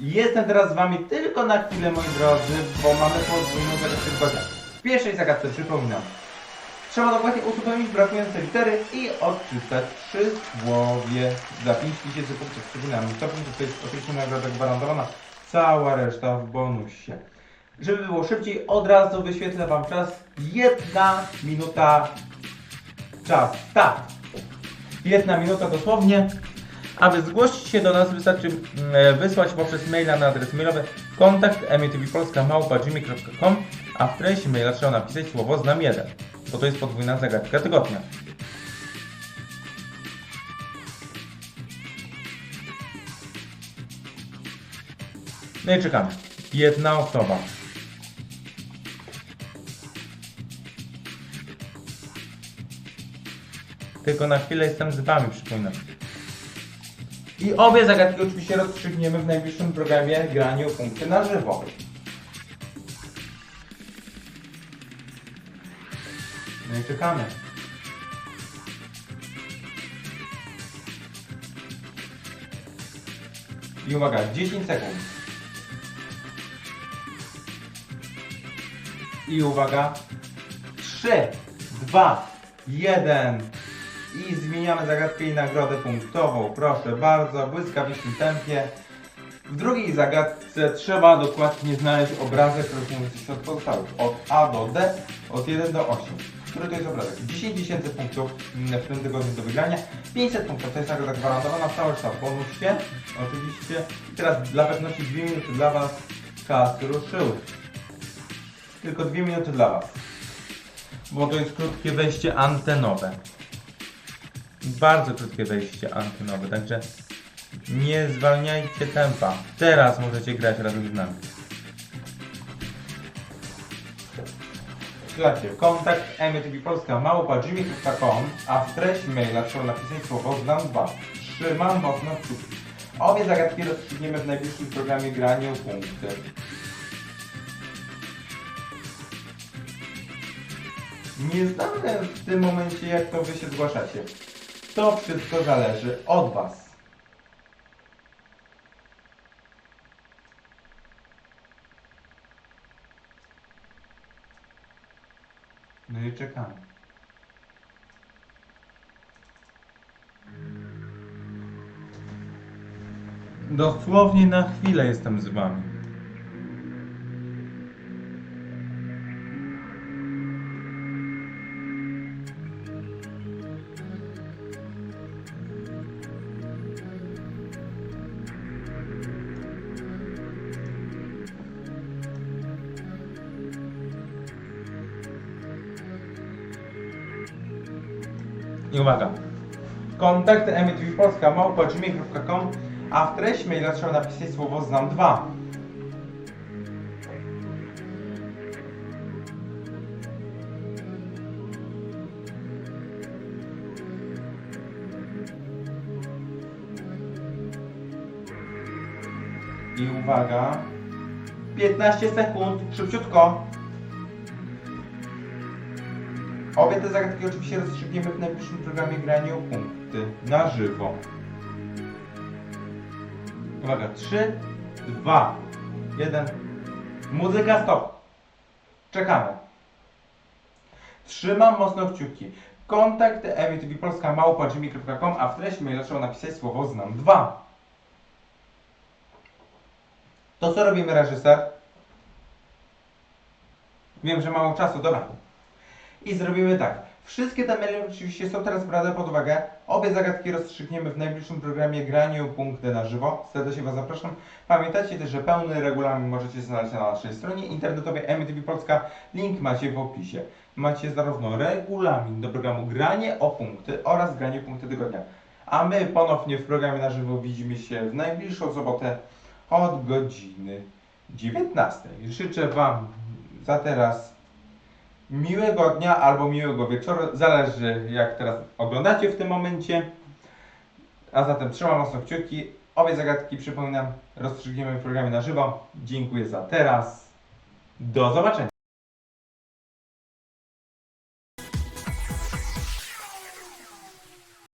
Jestem teraz z wami tylko na chwilę, moi drodzy, bo mamy podwójną zagadkę zgodnia. W pierwszej zagadce przypominam. Trzeba dokładnie uzupełnić brakujące litery i odczytać przysłowie za 5000 punktów. Przypominam, 100 punktów to jest oczywiście nagroda gwarantowana, cała reszta w bonusie. Żeby było szybciej, od razu wyświetlę wam czas. Jedna minuta czas. Start! Jedna minuta dosłownie. Aby zgłosić się do nas wystarczy mm, wysłać poprzez maila na adres mailowy kontakt a w treści maila trzeba napisać słowo znam jeden, bo to jest podwójna zagadka tygodnia. No i czekamy. Jedna osoba. Tylko na chwilę jestem z wami, przypominam. I obie zagadki oczywiście rozstrzygniemy w najbliższym programie graniu o punkty na żywo. No i czekamy. I uwaga, 10 sekund. I uwaga, 3, 2, 1. I zmieniamy zagadkę i nagrodę punktową. Proszę bardzo, w błyskawicznym tempie. W drugiej zagadce trzeba dokładnie znaleźć obrazek się od pozostałych. Od A do D, od 1 do 8. Który to jest obrazek? 10 tysięcy punktów w tym tygodniu do wygrania. 500 punktów to jest nagroda gwarantowana, cała reszta w bonusie. Oczywiście. Teraz dla pewności 2 minuty dla Was. Czas ruszyły. Tylko 2 minuty dla Was. Bo to jest krótkie wejście antenowe. Bardzo krótkie wejście antenowe, także nie zwalniajcie tempa. Teraz możecie grać razem z nami. Słuchajcie, kontakt mtvpolska małpa.gmail.com, a w treści maila trzeba napisać słowo znam dwa. Trzymam mocno kciuki. Obie zagadki rozstrzygniemy w najbliższym programie graniu punkty. Nie znamy w tym momencie, jak to wy się zgłaszacie. To wszystko zależy od was. No i czekamy. Dosłownie na chwilę jestem z wami. I uwaga. Kontakt mtvpolska małpa.gmail.com a w treści maila trzeba napisać słowo znam dwa. I uwaga. 15 sekund, szybciutko. Obie te zagadki oczywiście rozstrzygniemy w najbliższym programie graniu o punkty na żywo. Uwaga, 3, 2, 1. Muzyka stop. Czekamy. Trzymam mocno kciuki. Kontakt evitvpolska małpa.gmail.com, a w treści trzeba napisać słowo znam 2. To co robimy reżyser? Wiem, że mało czasu, dobra. I zrobimy tak. Wszystkie te maile oczywiście są teraz brane pod uwagę. Obie zagadki rozstrzygniemy w najbliższym programie Graniu Punkty na żywo. Serdecznie Was zapraszam. Pamiętajcie też, że pełny regulamin możecie znaleźć na naszej stronie internetowej MTV Polska. Link macie w opisie. Macie zarówno regulamin do programu Granie o Punkty oraz Granie Punkty Tygodnia. A my ponownie w programie na żywo widzimy się w najbliższą sobotę od godziny 19. Życzę Wam za teraz miłego dnia albo miłego wieczoru, zależy jak teraz oglądacie w tym momencie. A zatem trzymam mocno kciuki. Obie zagadki, przypominam, rozstrzygniemy w programie na żywo. Dziękuję za teraz. Do zobaczenia.